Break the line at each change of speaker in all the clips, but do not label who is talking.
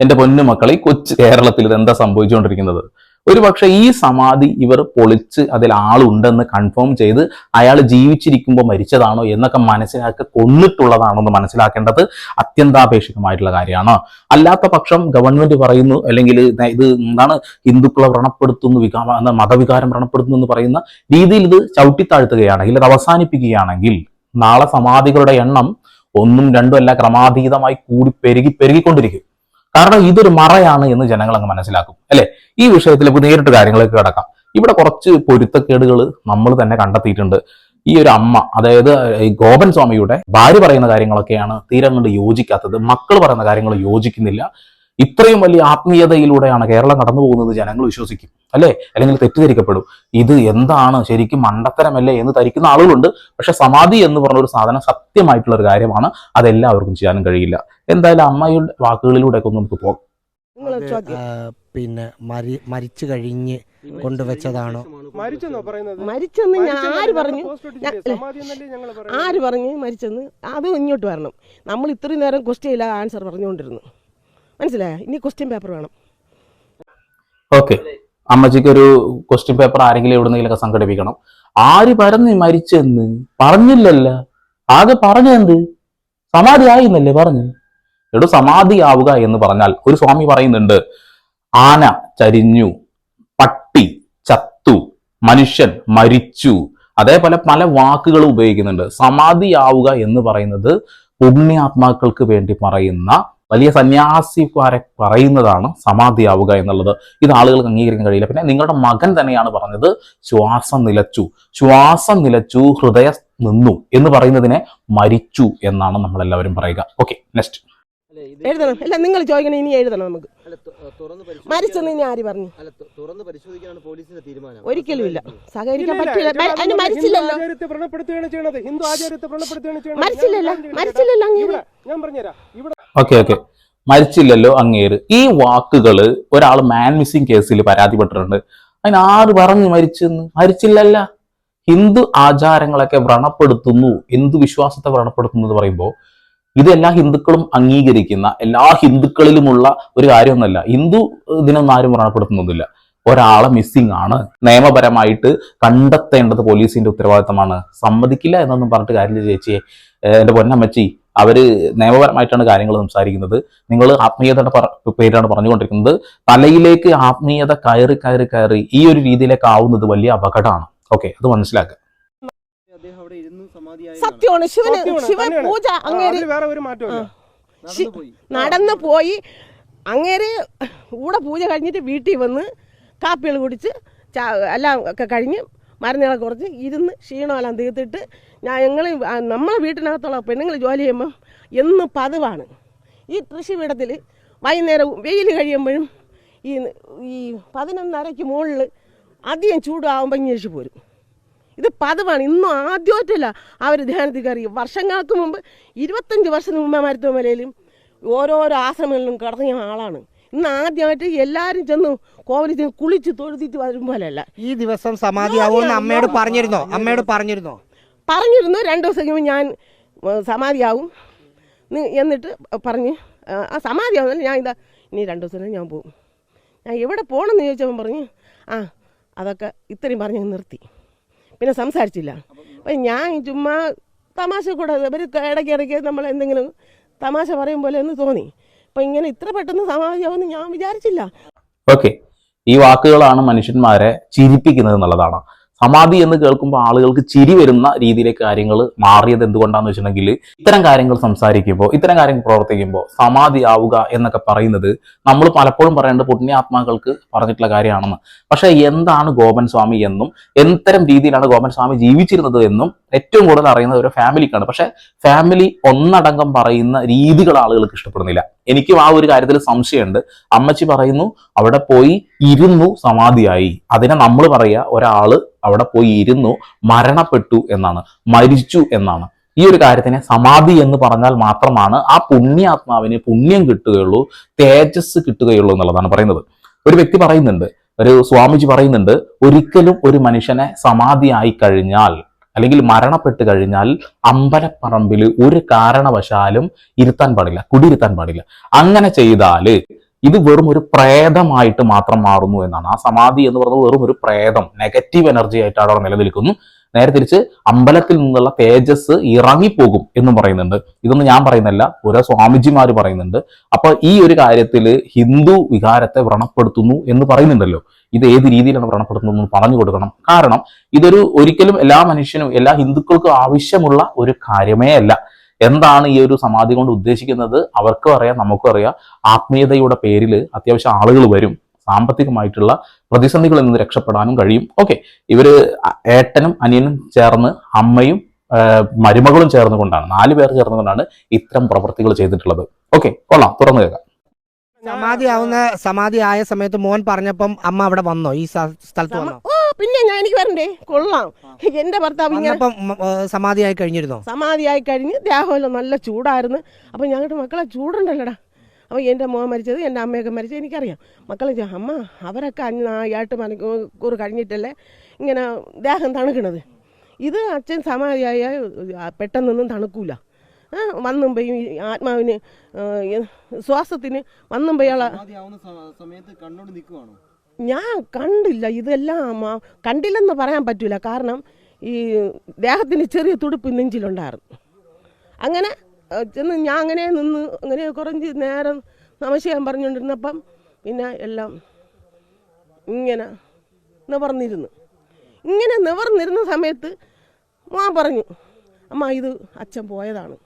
എന്റെ പൊന്നു മക്കളെ കൊച്ചു കേരളത്തിൽ ഇത് എന്താ സംഭവിച്ചുകൊണ്ടിരിക്കുന്നത്? ഒരു പക്ഷെ ഈ സമാധി ഇവർ പൊളിച്ച് അതിൽ ആളുണ്ടെന്ന് കൺഫേം ചെയ്ത് അയാൾ ജീവിച്ചിരിക്കുമ്പോൾ മരിച്ചതാണോ എന്നൊക്കെ മനസ്സിലാക്കി കൊന്നിട്ടുള്ളതാണോ എന്ന് മനസ്സിലാക്കേണ്ടത് അത്യന്താപേക്ഷിതമായിട്ടുള്ള കാര്യമാണ്. അല്ലാത്ത പക്ഷം ഗവൺമെന്റ് പറയുന്നു അല്ലെങ്കിൽ ഇത് എന്താണ് ഹിന്ദുക്കളെ വ്രണപ്പെടുത്തുന്നു വികാ മതവികാരം വ്രണപ്പെടുത്തുന്നു എന്ന് പറയുന്ന രീതിയിൽ ഇത് ചവിട്ടിത്താഴ്ത്തുകയാണെങ്കിൽ അത് അവസാനിപ്പിക്കുകയാണെങ്കിൽ നാളെ സമാധികളുടെ എണ്ണം ഒന്നും രണ്ടും അല്ല ക്രമാതീതമായി കൂടി പെരുകി പെരുകിക്കൊണ്ടിരിക്കും. കാരണം ഇതൊരു മറയാണ് എന്ന് ജനങ്ങൾ അങ്ങ് മനസ്സിലാക്കും അല്ലെ? ഈ വിഷയത്തിൽ ഇപ്പൊ നേരിട്ട് കാര്യങ്ങളൊക്കെ കിടക്കാം. ഇവിടെ കുറച്ച് പൊരുത്തക്കേടുകൾ നമ്മൾ തന്നെ കണ്ടെത്തിയിട്ടുണ്ട്. ഈ ഒരു അമ്മ അതായത് ഗോപൻ സ്വാമിയുടെ ഭാര്യ പറയുന്ന കാര്യങ്ങളൊക്കെയാണ് തീരെ അങ്ങോട്ട് യോജിക്കാത്തത്. മക്കൾ പറയുന്ന കാര്യങ്ങൾ യോജിക്കുന്നില്ല. ഇത്രയും വലിയ ആത്മീയതയിലൂടെയാണ് കേരളം കടന്നു പോകുന്നത് ജനങ്ങൾ വിശ്വസിക്കും അല്ലെ? അല്ലെങ്കിൽ തെറ്റിദ്ധരിക്കപ്പെടും. ഇത് എന്താണ് ശരിക്കും മണ്ടത്തരമല്ലേ എന്ന് ധരിക്കുന്ന ആളുകളുണ്ട്. പക്ഷെ സമാധി എന്ന് പറഞ്ഞ ഒരു സാധനം സത്യമായിട്ടുള്ള ഒരു കാര്യമാണ്. അതെല്ലാവർക്കും ചെയ്യാനും കഴിയില്ല. എന്തായാലും അമ്മയുടെ വാക്കുകളിലൂടെയൊക്കെ ഒന്ന് നമുക്ക് പോകാം.
പിന്നെ മരി മരിച്ചു കഴിഞ്ഞ് കൊണ്ടുവച്ചതാണോ?
മരിച്ചെന്നോ പറയുന്നത്?
മരിച്ചെന്ന് ഞാൻ ആര് പറഞ്ഞു?
എന്നല്ലേ?
ആര് പറഞ്ഞു മരിച്ചെന്ന്? അത് ഇങ്ങോട്ട് വരണം. നമ്മൾ ഇത്രയും നേരം ക്വസ്റ്റ്യൻ ഇല്ല ആൻസർ പറഞ്ഞുകൊണ്ടിരുന്നു. മനസ്സിലായ? ഇനി ക്വസ്റ്റ്യൻ പേപ്പർ വേണം.
ഓക്കെ അമ്മച്ചിക്ക് ഒരു ക്വസ്റ്റ്യൻ പേപ്പർ ആരെങ്കിലും എവിടെന്നെങ്കിലൊക്കെ സംഘടിപ്പിക്കണം. ആര് പറഞ്ഞു മരിച്ചെന്ന് പറഞ്ഞില്ലല്ല. ആകെ പറഞ്ഞെന്ത് സമാധി ആയിന്നല്ലേ പറഞ്ഞു എടോ സമാധിയാവുക എന്ന് പറഞ്ഞാൽ ഒരു സ്വാമി പറയുന്നുണ്ട് ആന ചരിഞ്ഞു പട്ടി ചത്തു മനുഷ്യൻ മരിച്ചു. അതേപോലെ പല വാക്കുകൾ ഉപയോഗിക്കുന്നുണ്ട്. സമാധിയാവുക എന്ന് പറയുന്നത് പുണ്യാത്മാക്കൾക്ക് വേണ്ടി പറയുന്ന വലിയ സന്യാസിമാരെ പറയുന്നതാണ് സമാധിയാവുക എന്നുള്ളത്. ഇത് ആളുകൾക്ക് അംഗീകരിക്കാൻ കഴിയില്ല. പിന്നെ നിങ്ങളുടെ മകൻ തന്നെയാണ് പറഞ്ഞത് ശ്വാസം നിലച്ചു. ശ്വാസം നിലച്ചു ഹൃദയം നിന്നു എന്ന് പറയുന്നതിനെ മരിച്ചു എന്നാണ് നമ്മൾ എല്ലാവരും പറയുക. ഓക്കെ നെക്സ്റ്റ്
എഴുതണം. അല്ല നിങ്ങൾ ചോദിക്കണം ഇനി എഴുതണം നമുക്ക്. മരിച്ചെന്ന് ഇനി ആര് പറഞ്ഞു?
അല്ല, പരിശോധിക്കാനാണ് പോലീസിന്റെ തീരുമാനം.
ഒരിക്കലും ഇല്ല. സഹകരിക്കാൻ പറ്റില്ല. അതിന് മരിച്ചില്ലല്ലോ. മരിച്ചില്ലല്ലോ. മരിച്ചില്ലല്ലോ
അങ്ങേര്. ഞാൻ പറഞ്ഞുതരാം. ഇവിടെ
ഓക്കെ ഓക്കെ. മരിച്ചില്ലല്ലോ അങ്ങേര്. ഈ വാക്കുകൾ ഒരാൾ മാൻ മിസ്സിംഗ് കേസിൽ പരാതിപ്പെട്ടിട്ടുണ്ട്. അതിന് ആര് പറഞ്ഞു മരിച്ചെന്ന്? മരിച്ചില്ലല്ല. ഹിന്ദു ആചാരങ്ങളൊക്കെ വ്രണപ്പെടുത്തുന്നു. ഹിന്ദു വിശ്വാസത്തെ വ്രണപ്പെടുത്തുന്നു എന്ന് പറയുമ്പോൾ ഇത് എല്ലാ ഹിന്ദുക്കളും അംഗീകരിക്കുന്ന എല്ലാ ഹിന്ദുക്കളിലുമുള്ള ഒരു കാര്യമൊന്നുമല്ല. ഹിന്ദു ഇതിനൊന്നും ആരും മരണപ്പെടുത്തുന്നൊന്നുമില്ല ഒരാളെ മിസ്സിംഗ് ആണ്. നിയമപരമായിട്ട് കണ്ടെത്തേണ്ടത് പോലീസിന്റെ ഉത്തരവാദിത്തമാണ്. സമ്മതിക്കില്ല എന്നൊന്നും പറഞ്ഞിട്ട് കാര്യമില്ല ചേച്ചിയെ. എന്റെ പൊന്നമ്മച്ചി അവർ നിയമപരമായിട്ടാണ് കാര്യങ്ങൾ സംസാരിക്കുന്നത്. നിങ്ങൾ ആത്മീയതയുടെ പേരാണ് പറഞ്ഞുകൊണ്ടിരിക്കുന്നത്. തലയിലേക്ക് ആത്മീയത കയറി കയറി കയറി ഈ ഒരു രീതിയിലേക്ക് ആവുന്നത് വലിയ അപകടമാണ്. ഓക്കെ അത് മനസ്സിലാക്കുക
അദ്ദേഹം അവിടെ ഇരുന്ന് സമാധിയായി
സത്യമാണ്. ശിവന്
ശിവൻ
ശിവ പൂജ അങ്ങേര്
വേറെ ഒരു മാറ്റമില്ല
നടന്നു പോയി.
അങ്ങേര് കൂടെ പൂജ കഴിഞ്ഞിട്ട് വീട്ടിൽ വന്ന് കാപ്പികൾ കുടിച്ച് എല്ലാം ഒക്കെ കഴിഞ്ഞ് മരുന്നുകളെ കുറച്ച് ഇരുന്ന് ക്ഷീണമെല്ലാം തീർത്തിട്ട് ഞാൻ ഞങ്ങൾ നമ്മളെ വീട്ടിനകത്തുള്ള പെണ്ണുങ്ങൾ ജോലി ചെയ്യുമ്പം എന്ന് പതിവാണ്. ഈ കൃഷിപീഠത്തിൽ വൈകുന്നേരം വെയിൽ കഴിയുമ്പോഴും ഈ ഈ പതിനൊന്നരയ്ക്ക് മുകളിൽ അധികം ചൂടാകുമ്പോൾ ഇങ്ങേഷ് പോരും. ഇത് പതിവാണ്. ഇന്നും ആദ്യമായിട്ടല്ല അവർ ധ്യാനത്തിൽ കയറി. വർഷങ്ങൾക്ക് മുമ്പ് ഇരുപത്തഞ്ച് വർഷത്തിന് മുമ്പ് മരുത്തുമലയിലും ഓരോരോ ആശ്രമങ്ങളിലും കിടന്നിയ ആളാണ്. ഇന്ന് ആദ്യമായിട്ട് എല്ലാവരും ചെന്ന് കോവിലിൽ ചെന്ന് കുളിച്ച് തൊഴുതിട്ട് വരുമ്പോലല്ല
ഈ ദിവസം സമാധിയാവുമെന്ന് അമ്മയോട് പറഞ്ഞിരുന്നോ? അമ്മയോട് പറഞ്ഞിരുന്നോ?
പറഞ്ഞിരുന്നു. രണ്ട് ദിവസം കഴിയുമ്പോൾ ഞാൻ സമാധിയാവും. എന്നിട്ട് പറഞ്ഞ് ആ, ആ സമാധിയാവുന്നില്ല ഞാൻ ഇതാ ഇനി രണ്ട് ദിവസം ഞാൻ പോകും ഞാൻ എവിടെ പോകണമെന്ന് ചോദിച്ചവൻ പറഞ്ഞു ആ അതൊക്കെ ഇത്രയും പറഞ്ഞ് നിർത്തി. പിന്നെ സംസാരിച്ചില്ല. അപ്പം ഞാൻ ചുമ്മാ തമാശ കൂടെ ഇവർ ഇടയ്ക്ക് ഇടയ്ക്ക് നമ്മൾ എന്തെങ്കിലും തമാശ പറയും പോലെ എന്ന് തോന്നി. അപ്പം ഇങ്ങനെ ഇത്ര പെട്ടെന്ന് സമാധിയാവുമെന്ന് ഞാൻ വിചാരിച്ചില്ല.
ഓക്കെ ഈ വാക്കുകളാണ് മനുഷ്യന്മാരെ ചിരിപ്പിക്കുന്നത് എന്നുള്ളതാണ്. സമാധി എന്ന് കേൾക്കുമ്പോൾ ആളുകൾക്ക് ചിരി വരുന്ന രീതിയിലെ കാര്യങ്ങൾ മാറിയത് എന്തുകൊണ്ടാന്ന് വെച്ചിട്ടുണ്ടെങ്കിൽ ഇത്തരം കാര്യങ്ങൾ സംസാരിക്കുമ്പോൾ ഇത്തരം കാര്യങ്ങൾ പ്രവർത്തിക്കുമ്പോൾ സമാധി ആവുക എന്നൊക്കെ പറയുന്നത് നമ്മൾ പലപ്പോഴും പറയേണ്ടത് പുണ്യാത്മാക്കൾക്ക് പറഞ്ഞിട്ടുള്ള കാര്യമാണെന്ന്. പക്ഷേ എന്താണ് ഗോപൻ സ്വാമി എന്നും എന്തരം രീതിയിലാണ് ഗോപൻ സ്വാമി ജീവിച്ചിരുന്നത് എന്നും ഏറ്റവും കൂടുതൽ അറിയുന്നത് ഒരു ഫാമിലിക്കാണ്. പക്ഷെ ഫാമിലി ഒന്നടങ്കം പറയുന്ന രീതികൾ ആളുകൾക്ക് ഇഷ്ടപ്പെടുന്നില്ല. എനിക്കും ആ ഒരു കാര്യത്തിൽ സംശയമുണ്ട്. അമ്മച്ചി പറയുന്നു അവിടെ പോയി ഇരുന്നു സമാധിയായി. അതിനെ നമ്മൾ പറയുക ഒരാൾ അവിടെ പോയി ഇരുന്നു മരണപ്പെട്ടു എന്നാണ് മരിച്ചു എന്നാണ്. ഈ ഒരു കാര്യത്തിനെ സമാധി എന്ന് പറഞ്ഞാൽ മാത്രമാണ് ആ പുണ്യാത്മാവിന് പുണ്യം കിട്ടുകയുള്ളൂ തേജസ് കിട്ടുകയുള്ളൂ എന്നുള്ളതാണ് പറയുന്നത്. ഒരു വ്യക്തി പറയുന്നുണ്ട് ഒരു സ്വാമിജി പറയുന്നുണ്ട് ഒരിക്കലും ഒരു മനുഷ്യനെ സമാധിയായി കഴിഞ്ഞാൽ അല്ലെങ്കിൽ മരണപ്പെട്ട് കഴിഞ്ഞാൽ അമ്പലപ്പറമ്പിൽ ഒരു കാരണവശാലും ഇരുത്താൻ പാടില്ല കുടിയിരുത്താൻ പാടില്ല. അങ്ങനെ ചെയ്താൽ ഇത് വെറും ഒരു പ്രേതമായിട്ട് മാത്രം മാറുന്നു എന്നാണ്. ആ സമാധി എന്ന് പറയുന്നത് വെറും ഒരു പ്രേതം നെഗറ്റീവ് എനർജി ആയിട്ടാണ് അവിടെ നിലനിൽക്കുന്നു. നേരെ തിരിച്ച് അമ്പലത്തിൽ നിന്നുള്ള തേജസ് ഇറങ്ങിപ്പോകും എന്നും പറയുന്നുണ്ട്. ഇതൊന്നും ഞാൻ പറയുന്നില്ല ഓരോ സ്വാമിജിമാർ പറയുന്നുണ്ട്. അപ്പൊ ഈ ഒരു കാര്യത്തിൽ ഹിന്ദു വികാരത്തെ വ്രണപ്പെടുത്തുന്നു എന്ന് പറയുന്നുണ്ടല്ലോ. ഇത് ഏത് രീതിയിലാണ് വ്രണപ്പെടുത്തുന്നത് പറഞ്ഞു കൊടുക്കണം. കാരണം ഇതൊരു ഒരിക്കലും എല്ലാ മനുഷ്യനും എല്ലാ ഹിന്ദുക്കൾക്കും ആവശ്യമുള്ള ഒരു കാര്യമേ അല്ല. എന്താണ് ഈ ഒരു സമാധി കൊണ്ട് ഉദ്ദേശിക്കുന്നത്? അവർക്കും അറിയാം നമുക്കും അറിയാം. ആത്മീയതയുടെ പേരിൽ അത്യാവശ്യം ആളുകൾ വരും. സാമ്പത്തികമായിട്ടുള്ള പ്രതിസന്ധികളിൽ നിന്ന് രക്ഷപ്പെടാനും കഴിയും. ഓക്കെ. ഇവർ ഏട്ടനും അനിയനും ചേർന്ന് അമ്മയും മരുമകളും ചേർന്ന് കൊണ്ടാണ് നാല് പേർ ചേർന്ന് കൊണ്ടാണ് ഇത്തരം പ്രവൃത്തികൾ ചെയ്തിട്ടുള്ളത്. ഓക്കെ. കൊള്ളാം. തുറന്നു കേൾക്കാം.
സമാധി ആവുന്ന സമാധി ആയ സമയത്ത് മോൻ പറഞ്ഞപ്പം അമ്മ അവിടെ വന്നോ? ഈ സ്ഥലത്ത് വന്നോ?
പിന്നെ ഞാൻ എനിക്ക് വരണ്ടേ കൊള്ളാം. എന്റെ ഭർത്താവ് ഇങ്ങനെ
വന്നപ്പം സമാധി ആയി കഴിഞ്ഞിരുന്നോ?
സമാധിയായി കഴിഞ്ഞ് ദേഹമെല്ലാം നല്ല ചൂടായിരുന്നു. അപ്പം ഞങ്ങളുടെ മക്കളെ ചൂടുണ്ടല്ലോടാ. അപ്പോൾ എന്റെ മോൻ മരിച്ചത് എന്റെ അമ്മയൊക്കെ മരിച്ചത് എനിക്കറിയാം. മക്കളെ അമ്മ അവരൊക്കെ അഞ്ഞ് എട്ട് മണിക്കൂർ കഴിഞ്ഞിട്ടല്ലേ ഇങ്ങനെ ദേഹം തണുക്കണത്? ഇത് അച്ഛൻ സമാധിയായ പെട്ടെന്നൊന്നും തണുക്കൂല. വന്നും പോയി ആത്മാവിന് ശ്വാസത്തിന് വന്നും
സമയത്ത് കണ്ണോട് നിൽക്കുവാണോ
ഞാൻ കണ്ടില്ല ഇതെല്ലാം കണ്ടില്ലെന്ന് പറയാൻ പറ്റില്ല കാരണം ഈ ദേഹത്തിന് ചെറിയ തുടുപ്പ് നെഞ്ചിലുണ്ടായിരുന്നു. അങ്ങനെ ചെന്ന് ഞാൻ അങ്ങനെ നിന്ന് അങ്ങനെ കുറഞ്ഞ് നേരം നമശയം പറഞ്ഞുകൊണ്ടിരുന്നപ്പം പിന്നെ എല്ലാം ഇങ്ങനെ നിവർന്നിരുന്നു. ഇങ്ങനെ നിവർന്നിരുന്ന സമയത്ത് മാ പറഞ്ഞു അമ്മ ഇത് അച്ഛൻ പോയതാണ്.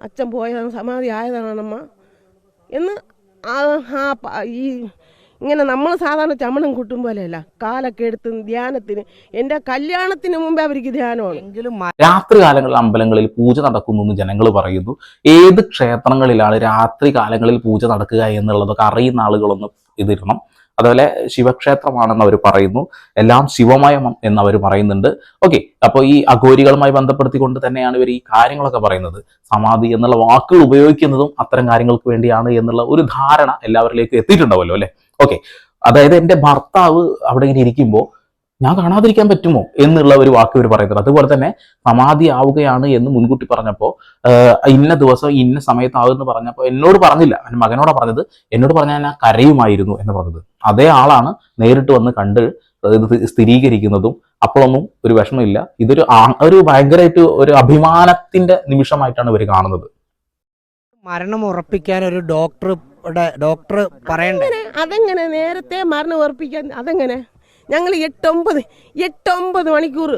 അച്ഛൻ പോയതാണ് സമാധി ആയതാണമ്മ. എന്ന് ആ ആ ഈ ഇങ്ങനെ നമ്മൾ സാധാരണ ചമണം കൂട്ടും പോലെയല്ല. കാലൊക്കെ എടുത്ത് ധ്യാനത്തിന് എന്റെ കല്യാണത്തിന് മുമ്പേ അവർക്ക് ധ്യാനമാണ്.
എങ്കിലും
രാത്രി കാലങ്ങളിൽ അമ്പലങ്ങളിൽ പൂജ നടക്കുന്നു എന്ന് ജനങ്ങൾ പറയുന്നു. ഏത് ക്ഷേത്രങ്ങളിലാണ് രാത്രി കാലങ്ങളിൽ പൂജ നടക്കുക എന്നുള്ളതൊക്കെ അറിയുന്ന ആളുകളൊന്നും ഇതിരണം അതുപോലെ ശിവക്ഷേത്രമാണെന്ന് അവർ പറയുന്നു. എല്ലാം ശിവമയം എന്ന് അവർ പറയുന്നുണ്ട്. ഓക്കെ അപ്പോൾ ഈ അഘോരികളുമായി ബന്ധപ്പെടുത്തിക്കൊണ്ട് തന്നെയാണ് ഇവർ ഈ കാര്യങ്ങളൊക്കെ പറയുന്നത്. സമാധി എന്നുള്ള വാക്കുകൾ ഉപയോഗിക്കുന്നതും അത്തരം കാര്യങ്ങൾക്ക് വേണ്ടിയാണ് എന്നുള്ള ഒരു ധാരണ എല്ലാവരിലേക്കും എത്തിയിട്ടുണ്ടാവുമല്ലോ അല്ലെ? ഓക്കെ അതായത് എന്റെ ഭർത്താവ് അവിടെ ഇങ്ങനെ ഇരിക്കുമ്പോൾ ഞാൻ കാണാതിരിക്കാൻ പറ്റുമോ എന്നുള്ള ഒരു വാക്ക് ഇവർ പറയുന്നത്. അതുപോലെ തന്നെ സമാധി ആവുകയാണ് എന്ന് മുൻകൂട്ടി പറഞ്ഞപ്പോൾ ഇന്ന ദിവസം ഇന്ന സമയത്താവുമെന്ന് പറഞ്ഞപ്പോൾ എന്നോട് പറഞ്ഞില്ല. എന്റെ മകനോടാ പറഞ്ഞത്. എന്നോട് പറഞ്ഞാൽ ഞാൻ കരയുമായിരുന്നു എന്ന് പറഞ്ഞത്. അതേ ആളാണ് നേരിട്ട് വന്ന് കണ്ട് ഇത് സ്ഥിരീകരിക്കുന്നതും അപ്പോഴൊന്നും ഒരു വിഷമമില്ല. ഇതൊരു ഒരു ഭയങ്കരമായിട്ട് ഒരു അഭിമാനത്തിന്റെ നിമിഷമായിട്ടാണ് ഇവർ കാണുന്നത്.
മരണം ഉറപ്പിക്കാൻ ഒരു ഡോക്ടർ ഡോക്ടർ പറയണ്ടേ?
അതെങ്ങനെ? നേരത്തെ മരണം ഉറപ്പിക്കാൻ അതെങ്ങനെ? ഞങ്ങൾ എട്ടൊമ്പത് എട്ടൊമ്പത് മണിക്കൂർ.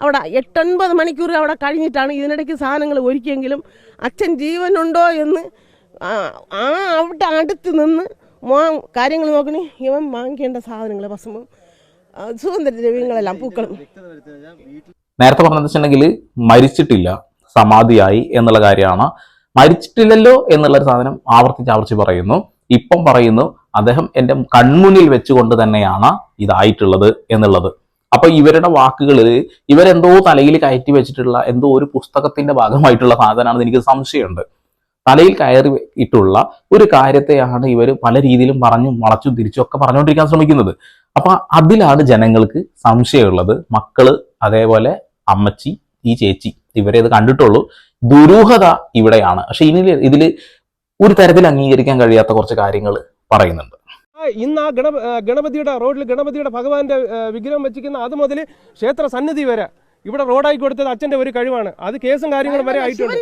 അവിടെ എട്ടൊൻപത് മണിക്കൂർ അവിടെ കഴിഞ്ഞിട്ടാണ് ഇതിനിടയ്ക്ക് സാധനങ്ങൾ ഒരുക്കിയെങ്കിലും അച്ഛൻ ജീവനുണ്ടോ എന്ന് ആ അവിടെ അടുത്ത് നിന്ന് മോൻ കാര്യങ്ങൾ നോക്കണേ. ഇവൻ വാങ്ങിക്കേണ്ട സാധനങ്ങൾ ഭസ്മം സുഗന്ധദ്രവ്യങ്ങളെല്ലാം പൂക്കളും.
നേരത്തെ പറഞ്ഞിട്ടുണ്ടെങ്കിൽ മരിച്ചിട്ടില്ല സമാധിയായി എന്നുള്ള കാര്യമാണ്. മരിച്ചിട്ടില്ലല്ലോ എന്നുള്ളൊരു സാധനം ആവർത്തിച്ച് ആവർത്തിച്ച് പറയുന്നു. ഇപ്പം പറയുന്നു അദ്ദേഹം എന്റെ കൺമുന്നിൽ വെച്ചുകൊണ്ട് തന്നെയാണ് ഇതായിട്ടുള്ളത് എന്നുള്ളത്. അപ്പൊ ഇവരുടെ വാക്കുകളിൽ ഇവരെന്തോ തലയിൽ കയറ്റി വെച്ചിട്ടുള്ള എന്തോ ഒരു പുസ്തകത്തിന്റെ ഭാഗമായിട്ടുള്ള സാധനമാണെന്ന് എനിക്ക് സംശയമുണ്ട്. തലയിൽ കയറി ഇട്ടുള്ള ഒരു കാര്യത്തെയാണ് ഇവർ പല രീതിയിലും പറഞ്ഞും വളച്ചും തിരിച്ചും ഒക്കെ പറഞ്ഞുകൊണ്ടിരിക്കാൻ ശ്രമിക്കുന്നത്. അപ്പൊ അതിലാണ് ജനങ്ങൾക്ക് സംശയമുള്ളത്. മക്കൾ അതേപോലെ അമ്മച്ചി ഈ ചേച്ചി ഇവരെ ഇത് കണ്ടിട്ടുള്ളൂ. ദുരൂഹത ഇവിടെയാണ്. പക്ഷെ ഇനി ഇതിൽ ഒരു തരത്തിൽ അംഗീകരിക്കാൻ കഴിയാത്ത കുറച്ച് കാര്യങ്ങൾ പറയുന്നുണ്ട്.
ഇന്ന് ആ ഗണ ഗണപതിയുടെ റോഡിൽ ഗണപതിയുടെ ഭഗവാന്റെ വിഗ്രഹം വെച്ചിരിക്കുന്ന അത് മുതൽ ക്ഷേത്ര സന്നിധി വരെ ഇവിടെ റോഡായി കൊടുത്തത് അച്ഛന്റെ ഒരു കഴിവാണ്. അത് കേസും കാര്യങ്ങളും വരെ ആയിട്ടുണ്ട്.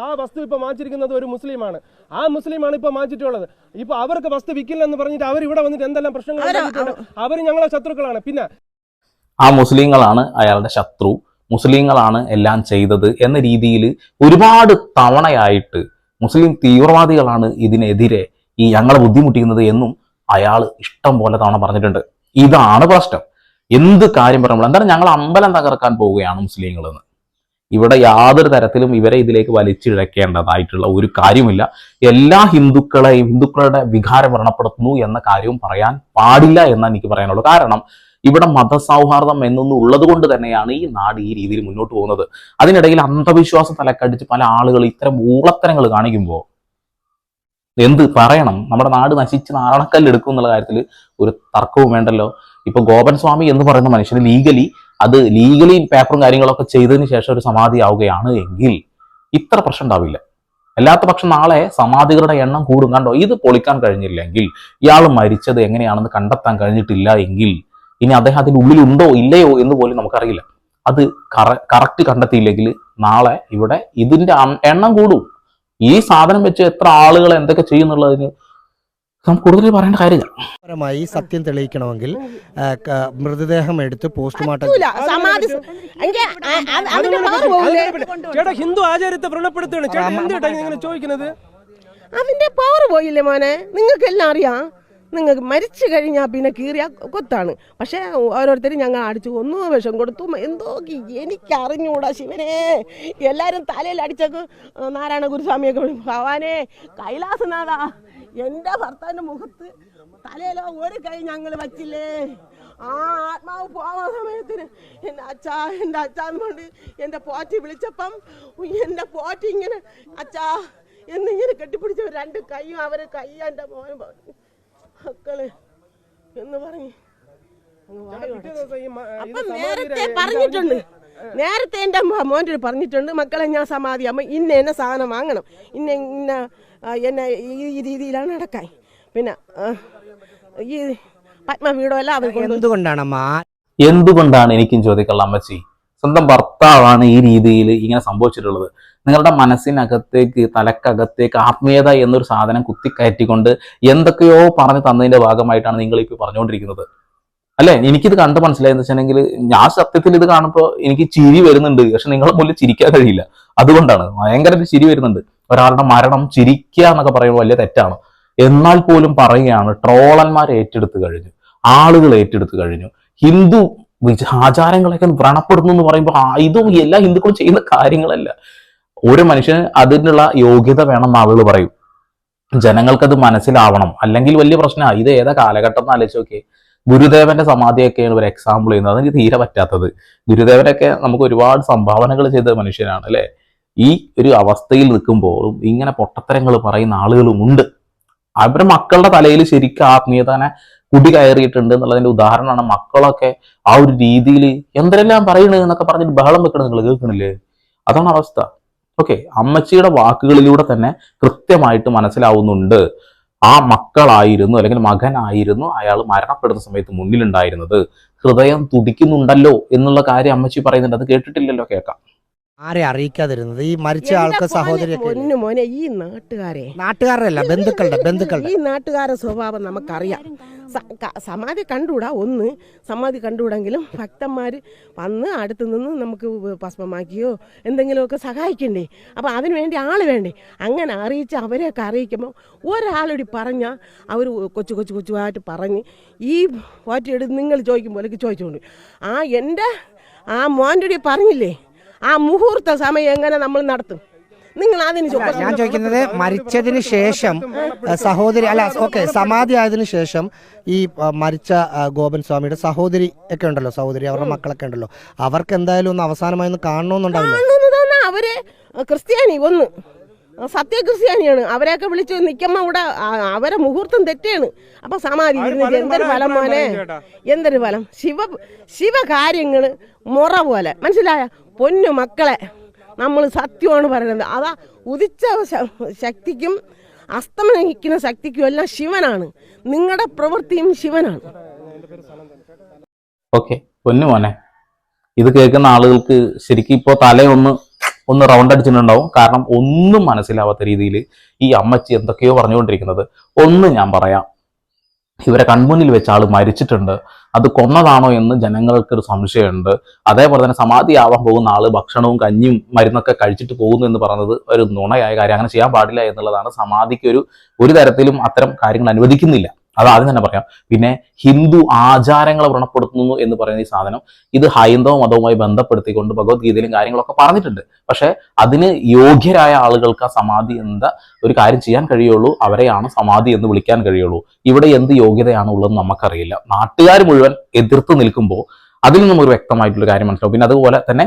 ആ വസ്തു ഇപ്പൊ മാറ്റിരിക്കുന്നത് ഒരു മുസ്ലിമാണ്. ആ മുസ്ലിമാണ് ഇപ്പൊ മാറ്റിട്ടുള്ളത് ഇപ്പൊ അവർക്ക് വസ്തു വിൽക്കില്ലെന്ന് പറഞ്ഞിട്ട് അവർ ഇവിടെ വന്നിട്ട് എന്തെല്ലാം പ്രശ്നങ്ങൾ അവർ ഞങ്ങളെ ശത്രുക്കളാണ്. പിന്നെ
ആ മുസ്ലിങ്ങളാണ് അയാളുടെ ശത്രു. മുസ്ലിങ്ങളാണ് എല്ലാം ചെയ്തത് എന്ന രീതിയിൽ ഒരുപാട് തവണയായിട്ട് മുസ്ലിം തീവ്രവാദികളാണ് ഇതിനെതിരെ ഈ ഞങ്ങളെ ബുദ്ധിമുട്ടിക്കുന്നത് എന്നും അയാൾ ഇഷ്ടം പോലെ തവണ പറഞ്ഞിട്ടുണ്ട്. ഇതാണ് പ്രശ്നം. എന്ത് കാര്യം പറയുമ്പോൾ എന്താണ് ഞങ്ങൾ അമ്പലം തകർക്കാൻ പോവുകയാണ് മുസ്ലിങ്ങൾ എന്ന്. ഇവിടെ യാതൊരു തരത്തിലും ഇവരെ ഇതിലേക്ക് വലിച്ചിഴക്കേണ്ടതായിട്ടുള്ള ഒരു കാര്യമില്ല. എല്ലാ ഹിന്ദുക്കളെയും ഹിന്ദുക്കളുടെ വികാരം വ്രണപ്പെടുത്തുന്നു എന്ന കാര്യവും പറയാൻ പാടില്ല എന്നാണ് എനിക്ക് പറയാനുള്ളൂ കാരണം ഇവിടെ മതസൗഹാർദ്ദം എന്നൊന്നും ഉള്ളത് കൊണ്ട് തന്നെയാണ് ഈ നാട് ഈ രീതിയിൽ മുന്നോട്ട് പോകുന്നത്. അതിനിടയിൽ അന്ധവിശ്വാസം തലക്കടിച്ച് പല ആളുകൾ ഇത്തരം ഊളത്തരങ്ങൾ കാണിക്കുമ്പോൾ എന്ത് പറയണം? നമ്മുടെ നാട് നശിച്ച് നാണക്കല്ലെടുക്കും എന്നുള്ള കാര്യത്തിൽ ഒരു തർക്കവും വേണ്ടല്ലോ. ഇപ്പൊ ഗോപൻ സ്വാമി എന്ന് പറയുന്ന മനുഷ്യന് ലീഗലി അത് ലീഗലി പേപ്പറും കാര്യങ്ങളൊക്കെ ചെയ്തതിന് ശേഷം ഒരു സമാധി ആവുകയാണ് എങ്കിൽ ഇത്ര പ്രശ്നം ഉണ്ടാവില്ല. അല്ലാത്ത പക്ഷം നാളെ സമാധികളുടെ എണ്ണം കൂടും. കണ്ടോ? ഇത് പൊളിക്കാൻ കഴിഞ്ഞില്ലെങ്കിൽ ഇയാൾ മരിച്ചത് എങ്ങനെയാണെന്ന് കണ്ടെത്താൻ കഴിഞ്ഞിട്ടില്ല എങ്കിൽ ഇനി അദ്ദേഹം അതിന്റെ ഉള്ളിലുണ്ടോ ഇല്ലയോ എന്ന് പോലും നമുക്കറിയില്ല. അത് കറ കറക്റ്റ് കണ്ടെത്തിയില്ലെങ്കിൽ നാളെ ഇവിടെ ഇതിന്റെ എണ്ണം കൂടും. ഈ സാധനം വെച്ച് എത്ര ആളുകൾ എന്തൊക്കെ ചെയ്യുന്നുള്ളതിന് നമുക്ക് കൂടുതൽ പറയേണ്ട കാര്യമില്ല.
പരമായി സത്യം തെളിയിക്കണമെങ്കിൽ മൃതദേഹം എടുത്ത് പോസ്റ്റ്മോർട്ടം
ഹിന്ദു ആചാരത്തെ വ്രണപ്പെടുത്തുകയാണ്. ചോദിക്കുന്നത്?
അതിന്റെ പവർ പോയില്ലേ മോനെ? നിങ്ങൾക്ക് എല്ലാം അറിയാം. നിങ്ങൾക്ക് മരിച്ചു കഴിഞ്ഞാൽ പിന്നെ കീറിയ കൊത്താണ്. പക്ഷേ ഓരോരുത്തരും ഞങ്ങൾ അടിച്ചു ഒന്നു വിഷം കൊടുത്തു. എന്തോ എനിക്കറിഞ്ഞൂടാ ശിവനെ. എല്ലാവരും തലയിൽ അടിച്ചേക്ക്. നാരായണ ഗുരുസ്വാമിയൊക്കെ ഭവാനെ കൈലാസനാഥാ എന്റെ ഭർത്താവിന്റെ മുഖത്ത് തലയിലോ ഒരു കൈ ഞങ്ങൾ വച്ചില്ലേ? ആ ആത്മാവ് പോവാൻ സമയത്തിന് എന്റെ അച്ഛാ എന്റെ അച്ഛാന്ന് കൊണ്ട് എന്റെ പോറ്റി വിളിച്ചപ്പം എന്റെ പോറ്റി ഇങ്ങനെ അച്ഛാ എന്നിങ്ങനെ കെട്ടിപ്പിടിച്ച രണ്ട് കൈയും അവരെ കൈ എന്റെ മോൻ പറഞ്ഞു. മക്കൾ എന്ന് പറഞ്ഞു നേരത്തെ പറഞ്ഞിട്ടുണ്ട്. നേരത്തെ എന്റെ മോന്റെ പറഞ്ഞിട്ടുണ്ട് മക്കളെ ഞാൻ സമാധി. അമ്മ ഇന്ന എന്നെ സാധനം വാങ്ങണം. ഇന്ന ഇന്ന എന്നെ ഈ രീതിയിലാണ് നടക്കാൻ. പിന്നെ ഈ പത്മവീടോ എല്ലാം അവർ കൊണ്ടുവന്നു
എന്തുകൊണ്ടാണ് അമ്മ
എന്തുകൊണ്ടാണ് എനിക്കും ചോദിക്കാനുള്ള അമ്മച്ചി? സ്വന്തം ഭർത്താവാണ് ഈ രീതിയിൽ ഇങ്ങനെ സംഭവിച്ചിട്ടുള്ളത്. നിങ്ങളുടെ മനസ്സിനകത്തേക്ക് തലക്കകത്തേക്ക് ആത്മീയത എന്നൊരു സാധനം കുത്തിക്കയറ്റിക്കൊണ്ട് എന്തൊക്കെയോ പറഞ്ഞു തന്നതിന്റെ ഭാഗമായിട്ടാണ് നിങ്ങൾ ഇപ്പോൾ പറഞ്ഞുകൊണ്ടിരിക്കുന്നത്. അല്ലെ? എനിക്കിത് കണ്ട് മനസ്സിലായെന്ന് വെച്ചിട്ടുണ്ടെങ്കിൽ ഞാൻ സത്യത്തിൽ ഇത് കാണുമ്പോൾ എനിക്ക് ചിരി വരുന്നുണ്ട്. പക്ഷെ നിങ്ങളെ മുന്നിൽ ചിരിക്കാൻ കഴിയില്ല. അതുകൊണ്ടാണ്. ഭയങ്കര ചിരി വരുന്നുണ്ട്. ഒരാളുടെ മരണം ചിരിക്കുക എന്നൊക്കെ പറയുമ്പോൾ വലിയ തെറ്റാണ്. എന്നാൽ പോലും പറയുകയാണ് ട്രോളന്മാർ ഏറ്റെടുത്ത് കഴിഞ്ഞു. ആളുകൾ ഏറ്റെടുത്ത് കഴിഞ്ഞു. ഹിന്ദു ആചാരങ്ങളൊക്കെ വ്രണപ്പെടുന്നു എന്ന് പറയുമ്പോൾ ഇതും എല്ലാ ഹിന്ദുക്കളും ചെയ്യുന്ന കാര്യങ്ങളല്ല. ഒരു മനുഷ്യന് അതിനുള്ള യോഗ്യത വേണം എന്നാളുകൾ പറയും. ജനങ്ങൾക്കത് മനസ്സിലാവണം. അല്ലെങ്കിൽ വലിയ പ്രശ്നമാണ് ഇത് ഏതാ കാലഘട്ടം എന്ന് ആലോചിച്ച് നോക്കിയേ. ഗുരുദേവന്റെ സമാധിയൊക്കെയാണ് ഒരു എക്സാമ്പിൾ ചെയ്യുന്നത്. അതെനിക്ക് തീരെ പറ്റാത്തത്. ഗുരുദേവനൊക്കെ നമുക്ക് ഒരുപാട് സംഭാവനകൾ ചെയ്ത മനുഷ്യനാണ് അല്ലെ? ഈ ഒരു അവസ്ഥയിൽ നിൽക്കുമ്പോഴും ഇങ്ങനെ പൊട്ടത്തരങ്ങൾ പറയുന്ന ആളുകളുമുണ്ട് അവരുടെ മക്കളുടെ തലയിൽ ശരിക്കും ആത്മീയതനെ കുടി കയറിയിട്ടുണ്ട് എന്നുള്ളതിന്റെ ഉദാഹരണമാണ് മക്കളൊക്കെ ആ ഒരു രീതിയിൽ എന്തെല്ലാം പറയണത് എന്നൊക്കെ പറഞ്ഞിട്ട് ബഹളം വെക്കണം നിങ്ങൾ കേൾക്കണില്ലേ? അതാണ് അവസ്ഥ. ഓക്കെ അമ്മച്ചിയുടെ വാക്കുകളിലൂടെ തന്നെ കൃത്യമായിട്ട് മനസ്സിലാവുന്നുണ്ട്. ആ മക്കളായിരുന്നു അല്ലെങ്കിൽ മകനായിരുന്നു അയാൾ മരണപ്പെടുന്ന സമയത്ത് മുന്നിലുണ്ടായിരുന്നത്. ഹൃദയം തുടിക്കുന്നുണ്ടല്ലോ എന്നുള്ള കാര്യം അമ്മച്ചി പറയുന്നുണ്ട്. അത് കേട്ടിട്ടില്ലല്ലോ കേൾക്കാം.
ആരെ അറിയിക്കാതിരുന്നത്? ഈ മരിച്ച ആൾക്ക്
സഹോദരിയൊക്കെ
സഹോദരി
മോനെ, പൊന്നു മോനെ ഈ നാട്ടുകാരെ.
നാട്ടുകാരല്ല ബന്ധുക്കളുടെ ബന്ധുക്കളുടെ.
ഈ നാട്ടുകാരുടെ സ്വഭാവം നമുക്കറിയാം. സമാധി കണ്ടുകൂടാ? ഒന്ന് സമാധി കണ്ടുകൂടെങ്കിലും ഭക്തന്മാർ വന്ന് അടുത്ത് നിന്ന് നമുക്ക് ഭസ്മമാക്കിയോ എന്തെങ്കിലുമൊക്കെ സഹായിക്കണ്ടേ? അപ്പോൾ അതിന് വേണ്ടി ആൾ വേണ്ടേ? അങ്ങനെ അറിയിച്ച് അവരെയൊക്കെ അറിയിക്കുമ്പോൾ ഒരാളോടി പറഞ്ഞാൽ അവർ കൊച്ചു കൊച്ചു കൊച്ചുമായിട്ട് പറഞ്ഞ് ഈ പോറ്റിയെടുത്ത് നിങ്ങൾ ചോദിക്കുമ്പോഴേക്ക് ചോദിച്ചുകൊണ്ട് ആ എന്റെ ആ മോന്റെ പറഞ്ഞില്ലേ? ആ മുഹൂർത്ത സമയം എങ്ങനെ നമ്മൾ നടത്തും? നിങ്ങൾ അതിന്
ഞാൻ ചോദിക്കുന്നത് മരിച്ചതിന് ശേഷം സഹോദരി അല്ല ഓക്കെ സമാധി ആയതിനു ശേഷം ഈ മരിച്ച ഗോപൻ സ്വാമിയുടെ സഹോദരി ഒക്കെ ഉണ്ടല്ലോ സഹോദരി അവരുടെ മക്കളൊക്കെ ഉണ്ടല്ലോ. അവർക്ക് എന്തായാലും ഒന്ന് അവസാനമായി ഒന്ന് കാണണമെന്നുണ്ടാവില്ല
അവർ ക്രിസ്ത്യാനി ഒന്ന്. സത്യ ക്രിസ്ത്യാനിയാണ് അവരെയൊക്കെ വിളിച്ച് നിക്കമ്മ ഇവിടെ അവരെ മുഹൂർത്തം തെറ്റാണ്. അപ്പൊ സമാധി ഇരുന്നിട്ട് എന്തൊരു ഫലം മോനെ. എന്തൊരു ഫലം? ശിവ ശിവകാര്യങ്ങൾ മുറ പോലെ. മനസ്സിലായ? പൊന്നു മക്കളെ നമ്മൾ സത്യമാണ് പറയുന്നത്. അതാ ഉദിച്ച ശക്തിക്കും അസ്തമനിക്കുന്ന ശക്തിക്കും എല്ലാം ശിവനാണ്. നിങ്ങളുടെ പ്രവൃത്തിയും ശിവനാണ്.
ഓക്കെ. പൊന്നു മോനെ ഇത് കേൾക്കുന്ന ആളുകൾക്ക് ശരിക്കും ഇപ്പോൾ തലയൊന്ന് ഒന്ന് റൗണ്ട് അടിച്ചിട്ടുണ്ടാവും. കാരണം ഒന്നും മനസ്സിലാവാത്ത രീതിയിൽ ഈ അമ്മച്ചി എന്തൊക്കെയോ പറഞ്ഞുകൊണ്ടിരിക്കുന്നത്. ഒന്ന് ഞാൻ പറയാം. ഇവരെ കൺമുന്നിൽ വെച്ച ആൾ മരിച്ചിട്ടുണ്ട്. അത് കൊന്നതാണോ എന്ന് ജനങ്ങൾക്കൊരു സംശയമുണ്ട്. അതേപോലെ തന്നെ ആവാൻ പോകുന്ന ആൾ ഭക്ഷണവും കഞ്ഞിയും മരുന്നൊക്കെ കഴിച്ചിട്ട് പോകുന്നു എന്ന് പറയുന്നത് ഒരു നുണയായ കാര്യം. അങ്ങനെ ചെയ്യാൻ പാടില്ല എന്നുള്ളതാണ് സമാധിക്ക് ഒരു ഒരു തരത്തിലും അത്തരം കാര്യങ്ങൾ അനുവദിക്കുന്നില്ല. അത് ആദ്യം തന്നെ പറയാം. പിന്നെ ഹിന്ദു ആചാരങ്ങളെ വ്രണപ്പെടുത്തുന്നു എന്ന് പറയുന്ന ഈ സാധനം ഇത് ഹൈന്ദവ മതവുമായി ബന്ധപ്പെടുത്തിക്കൊണ്ട് ഭഗവത്ഗീതയിലും കാര്യങ്ങളൊക്കെ പറഞ്ഞിട്ടുണ്ട്. പക്ഷെ അതിന് യോഗ്യരായ ആളുകൾക്ക് സമാധി എന്ന ഒരു കാര്യം ചെയ്യാൻ കഴിയുള്ളൂ. അവരെയാണ് സമാധി എന്ന് വിളിക്കാൻ കഴിയുള്ളൂ. ഇവിടെ എന്ത് യോഗ്യതയാണ് ഉള്ളതെന്ന് നമുക്കറിയില്ല. നാട്ടുകാർ മുഴുവൻ എതിർത്ത് നിൽക്കുമ്പോൾ അതിൽ നിന്നും ഒരു വ്യക്തമായിട്ടുള്ള കാര്യം മനസ്സിലാവും. പിന്നെ അതുപോലെ തന്നെ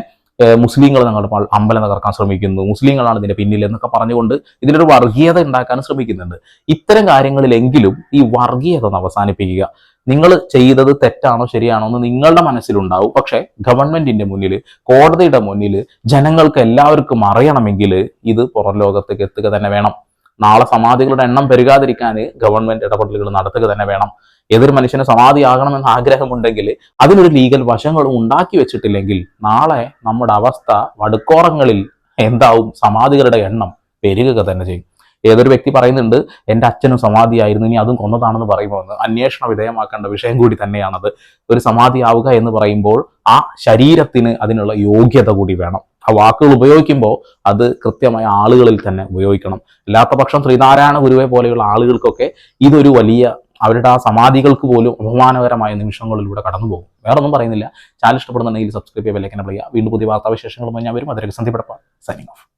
മുസ്ലിങ്ങൾ ഞങ്ങളുടെ പാൾ- അമ്പലം തകർക്കാൻ ശ്രമിക്കുന്നു. മുസ്ലിങ്ങളാണ് ഇതിന്റെ പിന്നിൽ എന്നൊക്കെ പറഞ്ഞുകൊണ്ട് ഇതിനൊരു വർഗീയത ഉണ്ടാക്കാൻ ശ്രമിക്കുന്നുണ്ട്. ഇത്തരം കാര്യങ്ങളിലെങ്കിലും ഈ വർഗീയത ഒന്ന് അവസാനിപ്പിക്കുക. നിങ്ങൾ ചെയ്തത് തെറ്റാണോ ശരിയാണോ എന്ന് നിങ്ങളുടെ മനസ്സിലുണ്ടാവും. പക്ഷേ ഗവൺമെന്റിന്റെ മുന്നിൽ കോടതിയുടെ മുന്നിൽ ജനങ്ങൾക്ക് എല്ലാവർക്കും അറിയണമെങ്കിൽ ഇത് പുറം ലോകത്തേക്ക് എത്തുക തന്നെ വേണം. നാളെ സമാധികളുടെ എണ്ണം പെരുകാതിരിക്കാൻ ഗവൺമെന്റ് ഇടപെടലുകൾ നടത്തുക തന്നെ വേണം. ഏതൊരു മനുഷ്യന് സമാധി ആകണമെന്ന് ആഗ്രഹമുണ്ടെങ്കിൽ അതിനൊരു ലീഗൽ വശങ്ങളും ഉണ്ടാക്കി വെച്ചിട്ടില്ലെങ്കിൽ നാളെ നമ്മുടെ അവസ്ഥ വടുക്കോറങ്ങളിൽ എന്താവും? സമാധികളുടെ എണ്ണം പെരുകുക തന്നെ ചെയ്യും. ഏതൊരു വ്യക്തി പറയുന്നുണ്ട് എന്റെ അച്ഛനും സമാധിയായിരുന്നു ഇനി അതും കൊന്നതാണെന്ന് പറയുമ്പോൾ അന്വേഷണ വിധേയമാക്കേണ്ട വിഷയം കൂടി തന്നെയാണത്. ഒരു സമാധിയാവുക എന്ന് പറയുമ്പോൾ ആ ശരീരത്തിന് അതിനുള്ള യോഗ്യത കൂടി വേണം. ആ വാക്കുകൾ ഉപയോഗിക്കുമ്പോൾ അത് കൃത്യമായ ആളുകളിൽ തന്നെ ഉപയോഗിക്കണം. അല്ലാത്ത പക്ഷം ശ്രീനാരായണ ഗുരുവെ പോലെയുള്ള ആളുകൾക്കൊക്കെ ഇതൊരു വലിയ അവരുടെ ആ സമാധികൾക്ക് പോലും അപമാനകരമായ നിമിഷങ്ങളിലൂടെ കടന്നു പോകും വേറെ ഒന്നും പറയുന്നില്ല. ചാനൽ ഇഷ്ടപ്പെടുന്നുണ്ടെങ്കിൽ സബ്സ്ക്രൈബ് ചെയ്യുക അപ്ലൈ ചെയ്യുക. വീണ്ടും പുതിയ വാർത്താവിശേഷങ്ങളുമായി ഞാൻ വരും. അതിലേക്ക് സന്ധിപ്പെടപ്പാണ് സൈനിങ് ഓഫ്